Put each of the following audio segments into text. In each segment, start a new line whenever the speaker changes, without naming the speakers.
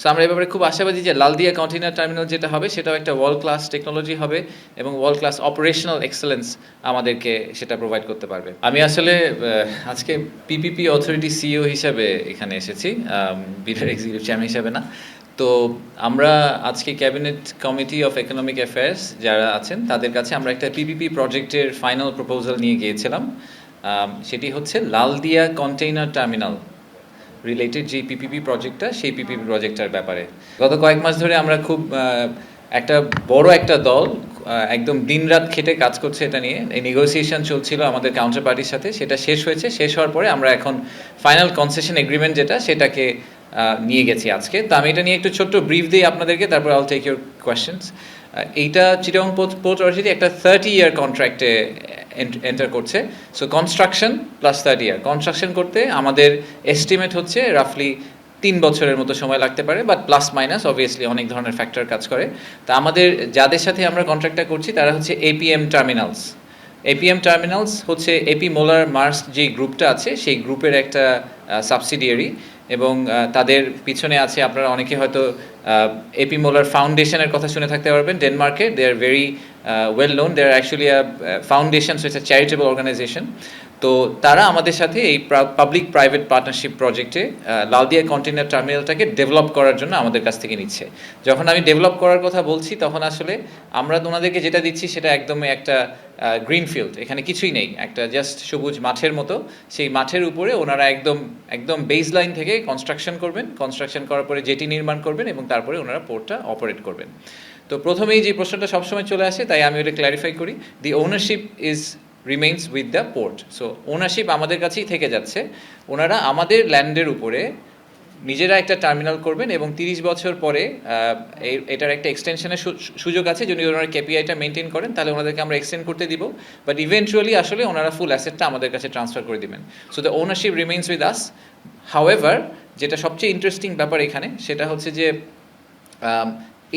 So আমরা এই ব্যাপারে খুব আশাবাদী যে লালদিয়া কন্টেনার টার্মিনাল যেটা হবে, সেটাও একটা ওয়ার্ল্ড ক্লাস টেকনোলজি হবে এবং ওয়ার্ল্ড ক্লাস অপারেশনাল এক্সেলেন্স আমাদেরকে সেটা প্রোভাইড করতে পারবে। আমি আসলে আজকে পিপিপি অথরিটি সিইও হিসাবে এখানে এসেছি বিডার এক্সিকিউটিভ চেয়ারম্যান হিসাবে না। তো আমরা আজকে cabinet committee of economic affairs যারা আছেন, তাদের কাছে আমরা একটা পিপিপি প্রজেক্টের ফাইনাল প্রপোজাল নিয়ে গিয়েছিলাম। সেটি হচ্ছে লালদিয়া কন্টেইনার টার্মিনাল। রিলেটেড যে পিপিপি প্রজেক্টটা সেই পিপিপি প্রজেক্টটার ব্যাপারে। গত কয়েক মাস ধরে আমরা খুব একটা বড় একটা দল একদম দিনরাত খেটে কাজ করছে এটা নিয়ে। এই নেগোসিয়েশন চলছিল আমাদের কাউন্টার পার্টির সাথে, সেটা শেষ হয়েছে। শেষ হওয়ার পরে আমরা এখন ফাইনাল কনসেশন এগ্রিমেন্ট যেটা, সেটাকে নিয়ে গেছি আজকে। তো আমি এটা নিয়ে একটু ছোট্ট ব্রিফ দিই আপনাদেরকে, তারপর আল টেক ইউর কোয়েশ্চেন্স এইটা চিটং পোর্ট অথরিটি একটা থার্টি ইয়ার কন্ট্রাক্টে এন্টার করছে। So construction plus third year construction করতে আমাদের এস্টিমেট হচ্ছে রাফলি তিন বছরের মতো সময় লাগতে পারে বাট প্লাস মাইনাস অবভিয়াসলি অনেক ধরনের ফ্যাক্টর কাজ করে। তা আমাদের যাদের সাথে আমরা কন্ট্রাক্টটা করছি, তারা হচ্ছে এপিএম টার্মিনালস এপিএম টার্মিনালস হচ্ছে এপি মোলার মার্স যে গ্রুপটা আছে, সেই গ্রুপের একটা সাবসিডিয়ারি এবং তাদের পিছনে আছে আপনারা অনেকে হয়তো এপি মোলার ফাউন্ডেশনের কথা শুনে থাকতে পারবেন। ডেনমার্কে they are very well known they are actually foundation so it's charitable organization তো তারা আমাদের সাথে এই পাবলিক প্রাইভেট পার্টনারশিপ প্রজেক্টে লালদিয়া কন্টেনার টার্মিনালটাকে ডেভেলপ করার জন্য আমাদের কাছ থেকে নিচ্ছে। যখন আমি ডেভেলপ করার কথা বলছি, তখন আসলে আমরা ওনাদেরকে যেটা দিচ্ছি সেটা একদমই একটা গ্রিন ফিল্ড এখানে কিছুই নেই। একটা জাস্ট সবুজ মাঠের মতো। সেই মাঠের উপরে ওনারা একদম একদম বেস লাইন থেকে কনস্ট্রাকশন করবেন। কনস্ট্রাকশন করার পরে জেটি নির্মাণ করবেন এবং তারপরে ওনারা পোর্টটা অপারেট করবেন। তো প্রথমেই যে প্রশ্নটা সবসময় চলে আসে, তাই আমি ওটা ক্ল্যারিফাই করি। The ownership is remains with the port so ownership আমাদের কাছেই থেকে যাচ্ছে। ওনারা আমাদের ল্যান্ডের উপরে নিজেরা একটা টার্মিনাল করবেন এবং তিরিশ বছর পরে এটার একটা এক্সটেনশনের সুযোগ আছে। যদি ওনারা কেপিআইটা মেনটেন করেন, তাহলে ওনাদেরকে আমরা এক্সটেন্ড করতে দিব। বাট ইভেন্চুয়ালি আসলে ওনারা ফুল অ্যাসেটটা আমাদের কাছে ট্রান্সফার করে দিবেন। So the ownership remains with us however যেটা সবচেয়ে ইন্টারেস্টিং ব্যাপার এখানে, সেটা হচ্ছে যে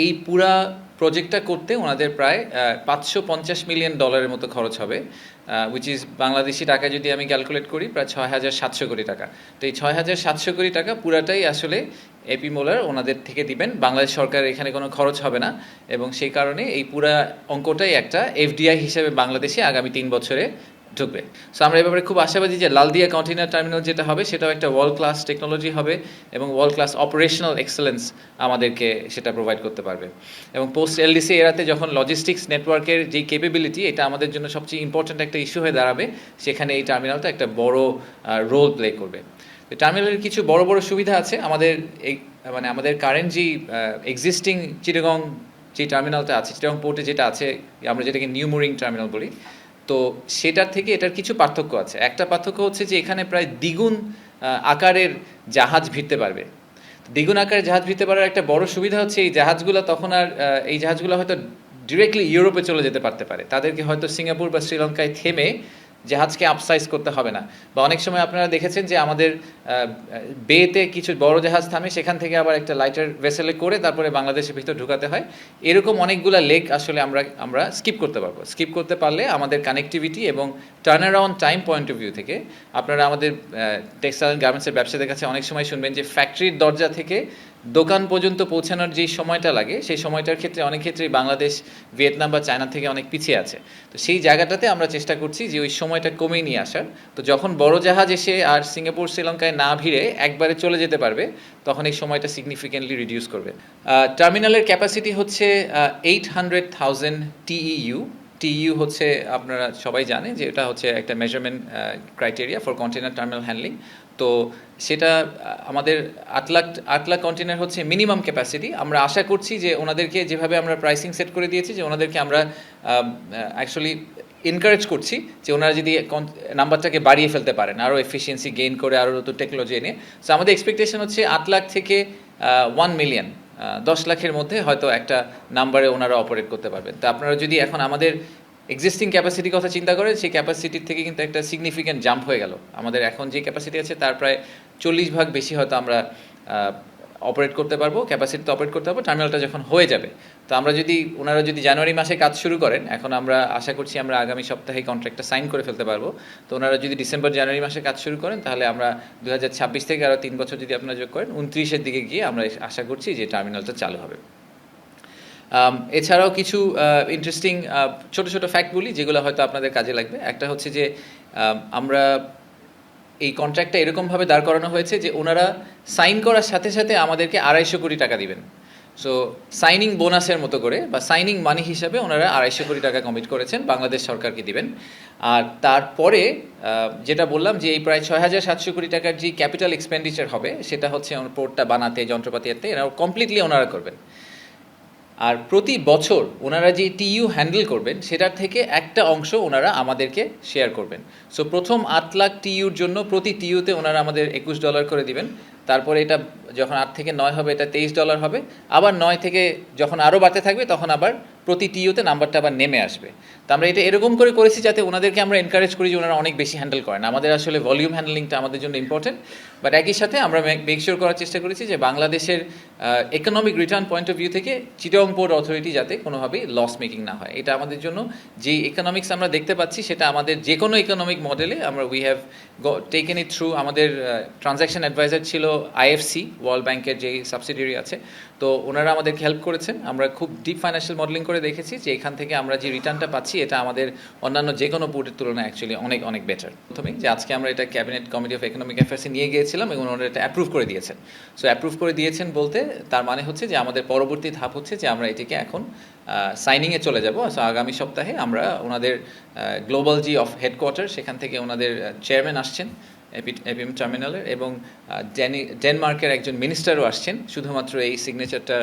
এই পুরা প্রজেক্টটা করতে ওনাদের প্রায় পাঁচশো পঞ্চাশ মিলিয়ন ডলারের মতো খরচ হবে উইচ ইজ বাংলাদেশি টাকা যদি আমি ক্যালকুলেট করি, প্রায় ছয় হাজার সাতশো কোটি টাকা। তো এই ছয় হাজার সাতশো কোটি টাকা পুরাটাই আসলে এপি মোলার ওনাদের থেকে দিবেন। বাংলাদেশ সরকার এখানে কোনো খরচ হবে না, এবং সেই কারণে এই পুরা অঙ্কটাই একটা এফডিআই হিসেবে বাংলাদেশে আগামী তিন বছরে ঢুকবে। সো আমরা এই ব্যাপারে খুব আশাবাদী যে লালদিয়া কন্টেনার টার্মিনাল যেটা হবে সেটাও একটা ওয়ার্ল্ড ক্লাস টেকনোলজি হবে এবং ওয়ার্ল্ড ক্লাস অপারেশনাল এক্সেলেন্স আমাদেরকে সেটা প্রোভাইড করতে পারবে। এবং পোস্ট এলডিসি এরাতে যখন লজিস্টিক্স নেটওয়ার্কের যেই কেপেবিলিটি এটা আমাদের জন্য সবচেয়ে ইম্পর্ট্যান্ট একটা ইস্যু হয়ে দাঁড়াবে, সেখানে এই টার্মিনালটা একটা বড় রোল প্লে করবে। তো টার্মিনালের কিছু বড় বড় সুবিধা আছে। আমাদের এই মানে আমাদের কারেন্ট যে এক্সিস্টিং চিটাগং যে টার্মিনালটা আছে, চিটাগং পোর্টে যেটা আছে, আমরা যেটাকে নিউ মুরিং টার্মিনাল বলি তো সেটার থেকে এটার কিছু পার্থক্য আছে। একটা পার্থক্য হচ্ছে যে এখানে প্রায় দ্বিগুণ আকারের জাহাজ ভিড়তে পারবে। দ্বিগুণ আকারের জাহাজ ভিড়তে পারার একটা বড় সুবিধা হচ্ছে এই জাহাজগুলো তখন আর এই জাহাজগুলো হয়তো ডিরেক্টলি ইউরোপে চলে যেতে পারতে পারে। তাদেরকে হয়তো সিঙ্গাপুর বা শ্রীলঙ্কায় থেমে জাহাজকে আপসাইজ করতে হবে না। বা অনেক সময় আপনারা দেখেছেন যে আমাদের বেতে কিছু বড় জাহাজ থামে, সেখান থেকে আবার একটা লাইটার ভেসেলে করে তারপরে বাংলাদেশের ভিতর ঢুকাতে হয়। এরকম অনেকগুলো লেক আসলে আমরা আমরা স্কিপ করতে পারব। স্কিপ করতে পারলে আমাদের কানেক্টিভিটি এবং turn around time point of view থেকে, আপনারা আমাদের টেক্সটাইল গার্মেন্টসের ব্যবসাদের কাছে অনেক সময় শুনবেন যে ফ্যাক্টরির দরজা থেকে দোকান পর্যন্ত পৌঁছানোর যেই সময়টা লাগে, সেই সময়টার ক্ষেত্রে অনেক ক্ষেত্রেই বাংলাদেশ, ভিয়েতনাম বা চায়না থেকে অনেক পিছিয়ে আছে। তো সেই জায়গাটাতে আমরা চেষ্টা করছি যে ওই সময়টা কমিয়ে নিয়ে আসার। তো যখন বড় জাহাজ এসে আর সিঙ্গাপুর, শ্রীলঙ্কায় না ভিড়ে একবারে চলে যেতে পারবে, তখন এই সময়টা সিগনিফিকেন্টলি রিডিউস করবে। টার্মিনালের ক্যাপাসিটি হচ্ছে eight hundred thousand TEU TEU হচ্ছে, আপনারা সবাই জানে যে এটা হচ্ছে একটা measurement criteria for container terminal handling তো সেটা আমাদের আট লাখ আট লাখ কন্টেনার হচ্ছে মিনিমাম ক্যাপাসিটি আমরা আশা করছি যে ওনাদেরকে যেভাবে আমরা প্রাইসিং সেট করে দিয়েছি, যে ওনাদেরকে আমরা অ্যাকচুয়ালি এনকারেজ করছি যে ওনারা যদি নাম্বারটাকে বাড়িয়ে ফেলতে পারেন আরও এফিসিয়েন্সি গেইন করে আরও নতুন টেকনোলজি এনে। সো আমাদের এক্সপেকটেশন হচ্ছে আট লাখ থেকে ওয়ান মিলিয়ন দশ লাখের মধ্যে হয়তো একটা নাম্বারে ওনারা অপারেট করতে পারবেন। তো আপনারা যদি এখন আমাদের এক্সিস্টিং ক্যাপাসিটির কথা চিন্তা করে, সেই ক্যাপাসিটির থেকে কিন্তু একটা সিগনিফিক্যান্ট জাম্প হয়ে গেল। আমাদের এখন যে ক্যাপাসিটি আছে, তার প্রায় চল্লিশ ভাগ বেশি হয়তো আমরা অপারেট করতে পারব ক্যাপাসিটি তো অপারেট করতে পারব টার্মিনালটা যখন হয়ে যাবে। তো আমরা যদি, ওনারা যদি জানুয়ারি মাসে কাজ শুরু করেন, এখন আমরা আশা করছি আমরা আগামী সপ্তাহে কন্ট্রাক্টটা সাইন করে ফেলতে পারব। তো ওনারা যদি ডিসেম্বর জানুয়ারি মাসে কাজ শুরু করেন, তাহলে আমরা দু হাজার ছাব্বিশ থেকে আরও তিন বছর যদি আপনারা যোগ করেন, উনত্রিশের দিকে গিয়ে আমরা আশা করছি যে টার্মিনালটা চালু হবে। এছাড়াও কিছু ইন্টারেস্টিং ছোট ছোট ফ্যাক্ট বলি, যেগুলো হয়তো আপনাদের কাজে লাগবে। একটা হচ্ছে যে আমরা এই কন্ট্রাক্টটা এরকমভাবে দাঁড় করানো হয়েছে যে, ওনারা সাইন করার সাথে সাথে আমাদেরকে আড়াইশো কোটি টাকা দিবেন। সো সাইনিং বোনাসের মতো করে বা সাইনিং মানি হিসাবে ওনারা আড়াইশো কোটি টাকা কমিট করেছেন, বাংলাদেশ সরকারকে দিবেন। আর তারপরে যেটা বললাম যে, এই প্রায় ছয় হাজার সাতশো কোটি টাকার যে ক্যাপিটাল এক্সপেন্ডিচার হবে, সেটা হচ্ছে পোর্টটা বানাতে, যন্ত্রপাতি আনতে, এরা কমপ্লিটলি ওনারা করবেন। আর প্রতি বছর ওনারা যে টিইউ হ্যান্ডেল করবেন, সেটার থেকে একটা অংশ ওনারা আমাদেরকে শেয়ার করবেন। সো প্রথম আট লাখ টিইউর জন্য প্রতি টিইউতে ওনারা আমাদের একুশ ডলার করে দিবেন। তারপরে এটা যখন আট থেকে নয় হবে, এটা তেইশ ডলার হবে। আবার নয় থেকে যখন আরও বাড়তে থাকবে, তখন আবার প্রতি টিইউতে নাম্বারটা আবার নেমে আসবে। তো আমরা এটা এরকম করে করেছি যাতে ওনাদেরকে আমরা এনকারেজ করি যে ওনারা অনেক বেশি হ্যান্ডেল করেন। আমাদের আসলে ভলিউম হ্যান্ডেলিংটা আমাদের জন্য ইম্পর্টেন্ট বাট একই সাথে আমরা মেক শিওর করার চেষ্টা করেছি যে বাংলাদেশের economic return point of view থেকে চিটং অথরিটি যাতে কোনোভাবেই লস মেকিং না হয়। এটা আমাদের জন্য যে ইকোনমিক্স আমরা দেখতে পাচ্ছি, সেটা আমাদের যে কোনো ইকোনমিক মডেলে আমরা we have taken it through আমাদের ট্রানজ্যাকশন অ্যাডভাইজার ছিল আইএফসি ওয়ার্ল্ড ব্যাংকের যে সাবসিডিয়ারি আছে। তো ওনারা আমাদেরকে হেল্প করেছেন। আমরা খুব ডিপ ফাইন্যান্সিয়াল মডেলিং করে দেখেছি যে এখান থেকে আমরা যে রিটার্নটা পাচ্ছি, এটা আমাদের অন্যান্য যে কোনো পোর্টের তুলনায় অ্যাকচুয়ালি অনেক অনেক বেটার প্রথমেই যে আজকে আমরা এটা ক্যাবিনেট কমিটি অফ ইকোনমিক অ্যাফেয়ার্সে নিয়ে গিয়েছিলাম এবং ওনারা এটা অ্যাপ্রুভ করে দিয়েছেন। সো অ্যাপ্রুভ করে দিয়েছেন বলতে তার মানে হচ্ছে যে আমাদের পরবর্তী ধাপ হচ্ছে যে আমরা এটিকে এখন সাইনিংয়ে চলে যাব। সো আগামী সপ্তাহে আমরা ওনাদের গ্লোবাল জি অফ হেডকোয়ার্টার সেখান থেকে ওনাদের চেয়ারম্যান আসছেন এপিএম টার্মিনালের এবং ডেনমার্কের একজন মিনিস্টারও আসছেন, শুধুমাত্র এই সিগনেচারটা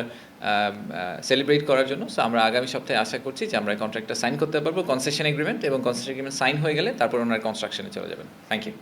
সেলিব্রেট করার জন্য। সো আমরা আগামী সপ্তাহে আশা করছি যে আমরা কন্ট্রাক্টটা সাইন করতে পারব কনসেশন এগ্রিমেন্ট এবং কনসেশন এগ্রিমেন্ট সাইন হয়ে গেলে তারপর ওনারা কনস্ট্রাকশনে চলে যাবেন। Thank you